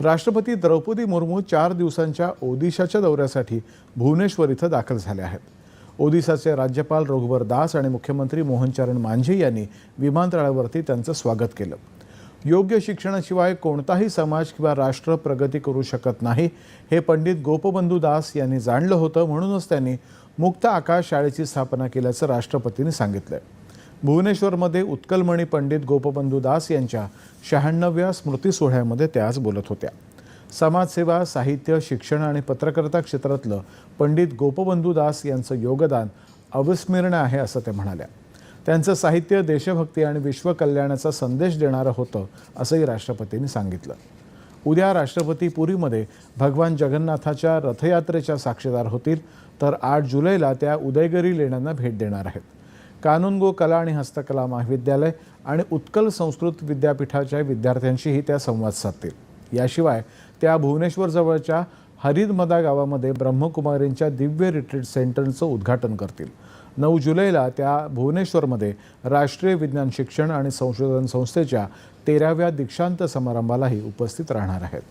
राष्ट्रपती द्रौपदी मुर्मू चार दिवसांच्या ओदिशाच्या दौऱ्यासाठी भुवनेश्वर इथं दाखल झाले आहेत. ओदिशाचे राज्यपाल रघुवर दास आणि मुख्यमंत्री मोहनचरण मांझी यांनी विमानतळावरती त्यांचं स्वागत केलं. योग्य शिक्षणाशिवाय कोणताही समाज किंवा राष्ट्र प्रगती करू शकत नाही हे पंडित गोपबंधू दास यांनी जाणलं होतं म्हणूनच त्यांनी मुक्त आकाश शाळेची स्थापना केल्याचं राष्ट्रपतींनी आहे भुवनेश्वरमध्ये उत्कलमणी पंडित गोपबंधू दास यांच्या शहाण्णव्या स्मृती सोहळ्यामध्ये त्या आज बोलत होत्या. समाजसेवा साहित्य शिक्षण आणि पत्रकारिता क्षेत्रातलं पंडित गोपबंधू दास यांचं योगदान अविस्मरणीय आहे असं ते म्हणाल्या. त्यांचं साहित्य देशभक्ती आणि विश्वकल्याणाचा संदेश देणारं होतं असंही राष्ट्रपतींनी सांगितलं. उद्या राष्ट्रपती पुरीमध्ये भगवान जगन्नाथाच्या रथयात्रेच्या साक्षीदार होतील तर आठ जुलैला त्या उदयगिरी लेण्यांना भेट देणार आहेत. कानूनगो कला आणि हस्तकला महाविद्यालय आणि उत्कल संस्कृत विद्यापीठाच्या विद्यार्थ्यांशीही त्या संवाद साधतील. याशिवाय त्या भुवनेश्वरजवळच्या हरिदमदा गावामध्ये ब्रह्मकुमारींच्या दिव्य रिट्रीट सेंटरचं उद्घाटन करतील. नऊ जुलैला त्या भुवनेश्वरमध्ये राष्ट्रीय विज्ञान शिक्षण आणि संशोधन संस्थेच्या तेराव्या दीक्षांत समारंभालाही उपस्थित राहणार आहेत.